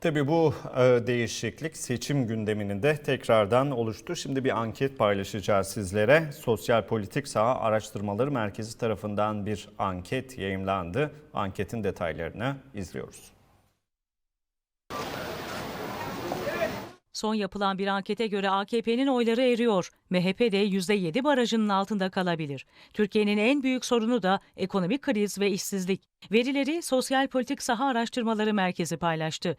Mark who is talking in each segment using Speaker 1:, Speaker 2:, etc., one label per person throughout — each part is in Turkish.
Speaker 1: Tabii bu e, değişiklik seçim gündeminin de tekrardan oluştu. Şimdi bir anket paylaşacağız sizlere. Sosyal Politik Saha Araştırmaları Merkezi tarafından bir anket yayımlandı. Anketin detaylarını izliyoruz.
Speaker 2: Son yapılan bir ankete göre AKP'nin oyları eriyor. MHP de %7 barajının altında kalabilir. Türkiye'nin en büyük sorunu da ekonomik kriz ve işsizlik. Verileri Sosyal Politik Saha Araştırmaları Merkezi paylaştı.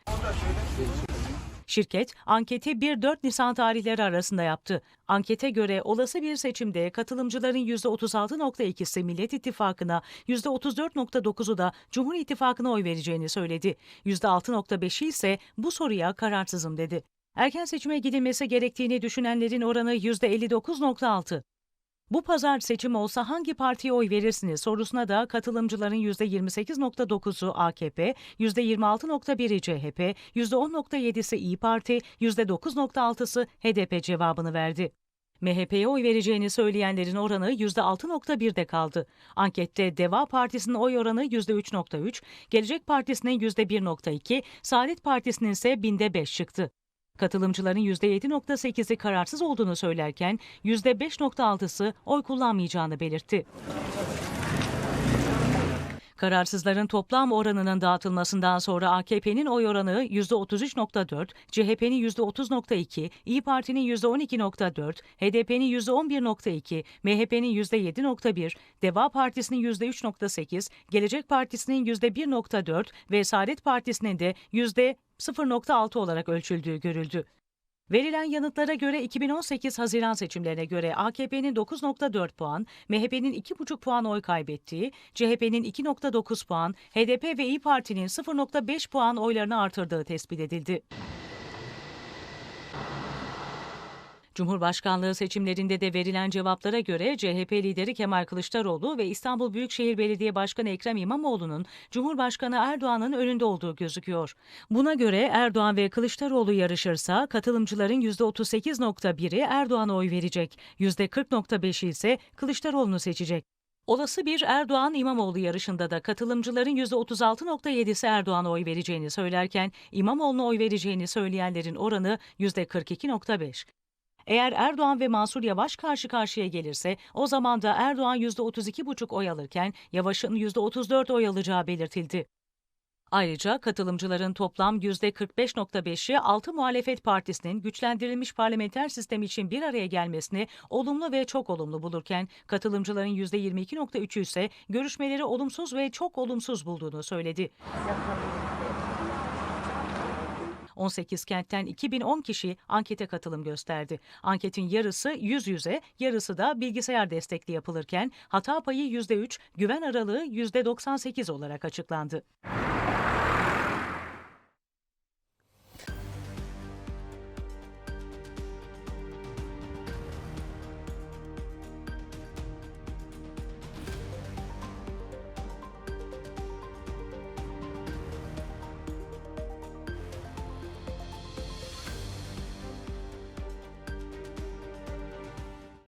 Speaker 2: Şirket anketi 1-4 Nisan tarihleri arasında yaptı. Ankete göre olası bir seçimde katılımcıların %36.2'si Millet İttifakı'na, %34.9'u da Cumhur İttifakı'na oy vereceğini söyledi. %6.5'i ise bu soruya kararsızım dedi. Erken seçime gidilmesi gerektiğini düşünenlerin oranı %59.6. Bu pazar seçim olsa hangi partiye oy verirsiniz sorusuna da katılımcıların %28.9'u AKP, %26.1'i CHP, %10.7'si İyi Parti, %9.6'sı HDP cevabını verdi. MHP'ye oy vereceğini söyleyenlerin oranı %6.1'de kaldı. Ankette Deva Partisi'nin oy oranı %3.3, Gelecek Partisi'nin %1.2, Saadet Partisi'nin ise binde 5 çıktı. Katılımcıların %7.8'i kararsız olduğunu söylerken %5.6'sı oy kullanmayacağını belirtti. Kararsızların toplam oranının dağıtılmasından sonra AKP'nin oy oranı %33.4, CHP'nin %30.2, İyi Parti'nin %12.4, HDP'nin %11.2, MHP'nin %7.1, Deva Partisi'nin %3.8, Gelecek Partisi'nin %1.4 ve Saadet Partisi'nin de %0.6 olarak ölçüldüğü görüldü. Verilen yanıtlara göre 2018 Haziran seçimlerine göre AKP'nin 9.4 puan, MHP'nin 2.5 puan oy kaybettiği, CHP'nin 2.9 puan, HDP ve İyi Parti'nin 0.5 puan oylarını artırdığı tespit edildi. Cumhurbaşkanlığı seçimlerinde de verilen cevaplara göre CHP lideri Kemal Kılıçdaroğlu ve İstanbul Büyükşehir Belediye Başkanı Ekrem İmamoğlu'nun Cumhurbaşkanı Erdoğan'ın önünde olduğu gözüküyor. Buna göre Erdoğan ve Kılıçdaroğlu yarışırsa katılımcıların %38.1'i Erdoğan'a oy verecek, %40.5'i ise Kılıçdaroğlu'nu seçecek. Olası bir Erdoğan-İmamoğlu yarışında da katılımcıların %36.7'si Erdoğan'a oy vereceğini söylerken İmamoğlu'na oy vereceğini söyleyenlerin oranı %42.5. Eğer Erdoğan ve Mansur Yavaş karşı karşıya gelirse o zaman da Erdoğan %32,5 oy alırken Yavaş'ın %34 oy alacağı belirtildi. Ayrıca katılımcıların toplam %45.5'i 6 muhalefet partisinin güçlendirilmiş parlamenter sistem için bir araya gelmesini olumlu ve çok olumlu bulurken katılımcıların %22.3'ü ise görüşmeleri olumsuz ve çok olumsuz bulduğunu söyledi. 18 kentten 2010 kişi ankete katılım gösterdi. Anketin yarısı yüz yüze, yarısı da bilgisayar destekli yapılırken hata payı %3, güven aralığı %98 olarak açıklandı.